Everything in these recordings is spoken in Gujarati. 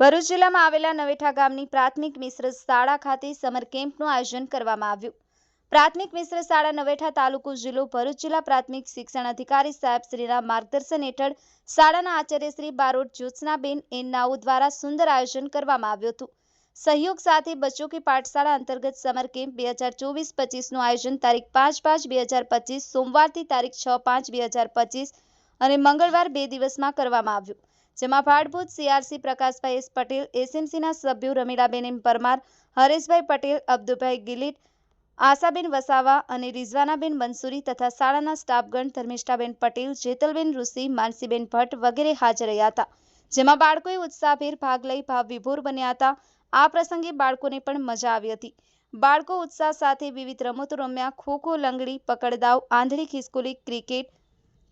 ભરૂચ જિલ્લામાં આવેલા નવેઠા ગામની પ્રાથમિક મિશ્ર શાળા ખાતે સમર કેમ્પનું આયોજન કરવામાં આવ્યું. પ્રાથમિક મિશ્ર શાળા નવેઠા તાલુકો જિલ્લો ભરૂચ જિલ્લા પ્રાથમિક શિક્ષણ અધિકારી સાહેબ શ્રીના માર્ગદર્શન હેઠળ શાળાના આચાર્ય શ્રી બારોટ જ્યોત્સનાબેન એન નાઉ દ્વારા સુંદર આયોજન કરવામાં આવ્યું હતું. સહયોગ સાથે બચ્ચો કે પાઠશાળા અંતર્ગત સમર કેમ્પ બે હજાર ચોવીસ પચીસનું આયોજન તારીખ પાંચ પાંચ બે હજાર પચીસ, સોમવારથી તારીખ છ પાંચ બે હજાર પચીસ અને મંગળવાર બે દિવસમાં કરવામાં આવ્યું. જેમાં ફાળભૂત સીઆરસી પ્રકાશભાઈ એસ પટેલ એસએમસીના સભ્યો રમીલાબેન પરમાર, હરેશભાઈ પટેલ, અબ્દુભાઈ ગિલિટ, આશાબેન વસાવા અને રિઝવાનાબેન મંસૂરી તથા શાળાના સ્ટાફગણ ધર્મિષ્ઠાબેન પટેલ, જેતલબેન ઋષિ, માનસીબેન ભટ્ટ વગેરે હાજર રહ્યા હતા. જેમાં બાળકોએ ઉત્સાહભેર ભાગ લઈ ભાવ વિભોર બન્યા હતા. આ પ્રસંગે બાળકોને પણ મજા આવી હતી. બાળકો ઉત્સાહ સાથે વિવિધ રમતો રમ્યા. ખોખો, લંગડી, પકડદાવ, આંધળી ખિસકોલી, ક્રિકેટ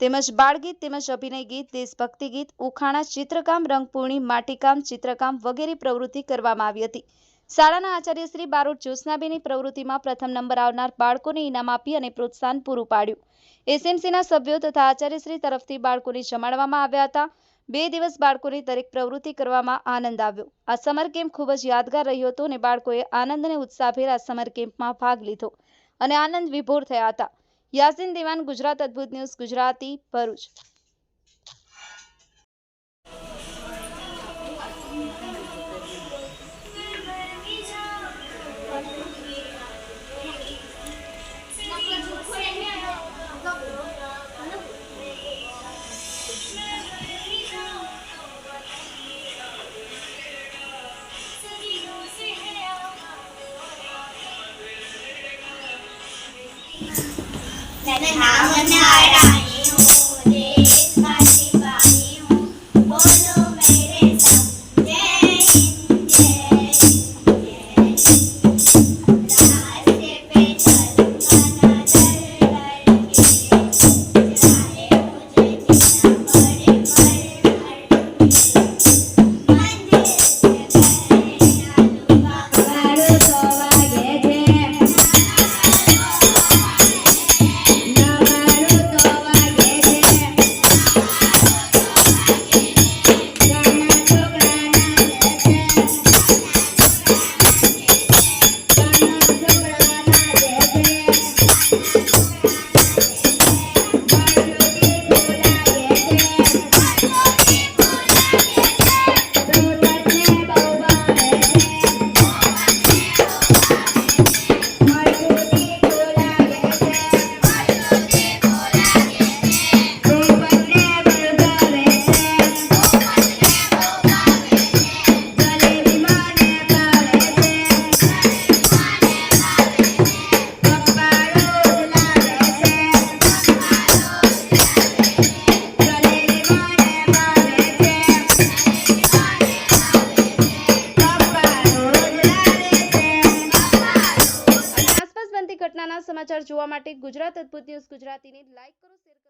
તેમજ બાળગીત તેમજ અભિનય ગીત, દેશભક્તિ ગીત, ઉખાણા, ચિત્રકામ, રંગપૂર્ણી, માટીકામ, ચિત્રકામ વગેરે પ્રવૃત્તિ કરવામાં આવી હતી. શાળાના આચાર્ય શ્રી બારોટ જ્યોત્સનાબેની પ્રવૃત્તિમાં પ્રથમ નંબર આવનાર બાળકોને ઇનામ આપી અને પ્રોત્સાહન પૂરું પાડ્યું. એસએમસીના સભ્યો તથા આચાર્યશ્રી તરફથી બાળકોને જમાડવામાં આવ્યા હતા. બે દિવસ બાળકોની દરેક પ્રવૃત્તિ કરવામાં આનંદ આવ્યો. આ સમર કેમ્પ ખૂબ જ યાદગાર રહ્યો હતો અને બાળકોએ આનંદ અને ઉત્સાહભેર આ સમર કેમ્પમાં ભાગ લીધો. અને આનંદ વિભોર થયા હતા. યાસીન દિવાન ગુજરાત અદ્ભુત ન્યૂઝ ગુજરાતી ભરૂચ. Mày 的 ઘટનાના સમાચાર જોવા માટે ગુજરાત અદ્ભુત ન્યૂઝ ગુજરાતીને લાઈક કરો શેર